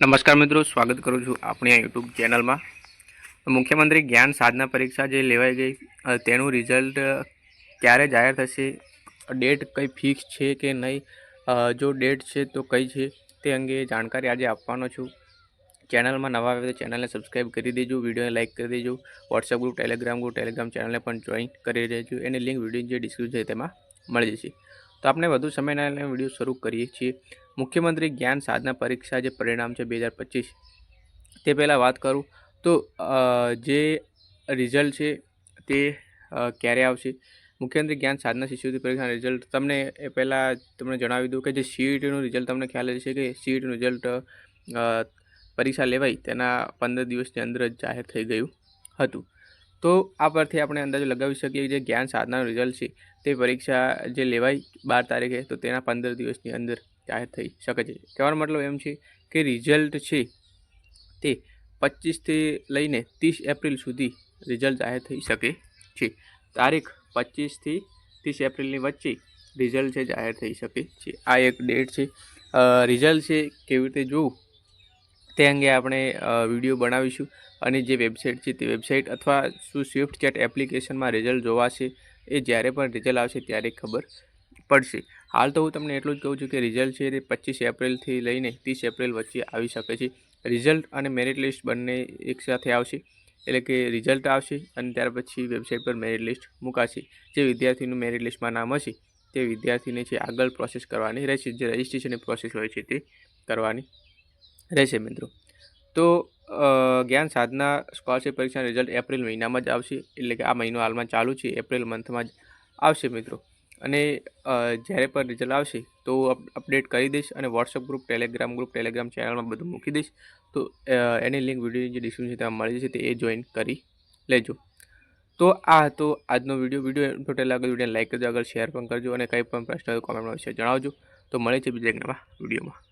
નમસ્કાર મિત્રો, સ્વાગત કરું છું આપણી આ યુટ્યુબ ચેનલમાં. મુખ્યમંત્રી જ્ઞાન સાધના પરીક્ષા જે લેવાઈ ગઈ તેનું રિઝલ્ટ ક્યારે જાહેર થશે? ડેટ કંઈ ફિક્સ છે કે નહીં? જો ડેટ છે તો કઈ છે તે અંગે જાણકારી આજે આપવાનો છું. ચેનલમાં નવા આવે તો ચેનલને સબસ્ક્રાઈબ કરી દેજો, વિડીયોને લાઇક કરી દેજો WhatsApp group Telegram group Telegram ચેનલને પણ જોઈન કરી દેજો. એની લિંક વીડિયો જે ડિસ્ક્રિપ્શન છે તેમાં મળી જશે. તો આપણે વધુ સમય ના લઈને વીડિયો શરૂ કરીએ છીએ. મુખ્યમંત્રી જ્ઞાન સાધના પરીક્ષા જે પરિણામ છે બે હજાર પચીસ, તે પહેલાં વાત કરું તો જે રિઝલ્ટ છે તે ક્યારે આવશે? મુખ્યમંત્રી જ્ઞાન સાધના શિષ્યવૃત્તિ પરીક્ષાના રિઝલ્ટ તમને એ પહેલાં તમને જણાવી દઉં કે જે સીઈટીનું રિઝલ્ટ તમને ખ્યાલ છે કે સીઈટીનું રિઝલ્ટ પરીક્ષા લેવાઈ તેના પંદર દિવસની અંદર જ જાહેર થઈ ગયું હતું. તો આ પરથી આપણે અંદાજો લગાવી શકીએ કે જે જ્ઞાન સાધનાનું રિઝલ્ટ છે, તે પરીક્ષા જે લેવાય બાર તારીખે, તો તેના પંદર દિવસની અંદર જાહેર થઈ શકે છે. કહેવાનો મતલબ એમ છે કે રિઝલ્ટ છે તે પચીસથી લઈને ત્રીસ એપ્રિલ સુધી રિઝલ્ટ જાહેર થઈ શકે છે. તારીખ પચીસથી ત્રીસ એપ્રિલની વચ્ચે રિઝલ્ટ છે, જાહેર થઈ શકે છે. આ એક ડેટ છે. રિઝલ્ટ છે કેવી રીતે જોવું? તે અંગે આપણે વીડિયો બનાવીશું અને જે વેબસાઇટ છે તે વેબસાઇટ અથવા શું સ્વિફ્ટ ચેટ એપ્લિકેશનમાં રિઝલ્ટ જોવાશે, એ જ્યારે પણ રિઝલ્ટ આવશે ત્યારે ખબર પડશે. હાલ તો હું તમને એટલું જ કહું છું કે રિઝલ્ટ છે તે પચીસ એપ્રિલથી લઈને ત્રીસ એપ્રિલ વચ્ચે આવી શકે છે. રિઝલ્ટ અને મેરિટ લિસ્ટ બંને એકસાથે આવશે, એટલે કે રિઝલ્ટ આવશે અને ત્યાર પછી વેબસાઇટ પર મેરિટ લિસ્ટ મુકાશે. જે વિદ્યાર્થીનું મેરિટ લિસ્ટમાં નામ હશે, તે વિદ્યાર્થીને છે આગળ પ્રોસેસ કરવાની રહેશે. જે રજિસ્ટ્રેશનની પ્રોસેસ હોય છે તે કરવાની રહેશે મિત્રો. તો જ્ઞાન સાધના સ્કોલરશિપ પરીક્ષાનું રિઝલ્ટ એપ્રિલ મહિનામાં જ આવશે. એટલે કે આ મહિનો હાલમાં ચાલુ છે, એપ્રિલ મંથમાં જ આવશે મિત્રો. અને જ્યારે પણ રિઝલ્ટ આવશે, તો અપ- અપડેટ કરી દઈશ અને WhatsApp group Telegram group Telegram ચેનલમાં બધું મૂકી દઈશ. તો એની લિંક વિડીયોની જે ડિસ્ક્રિપ્શન તેમાં મળી જશે, તે એ જોઈન કરી લેજો. તો આ હતો આજનો વીડિયો વીડિયો ટોટલ આગળ વીડિયો લાઈક કરજો, આગળ શેર પણ કરજો અને કંઈ પણ પ્રશ્ન કોમેન્ટમાં વિશે જણાવજો. તો મળે છે બીજા વિડીયોમાં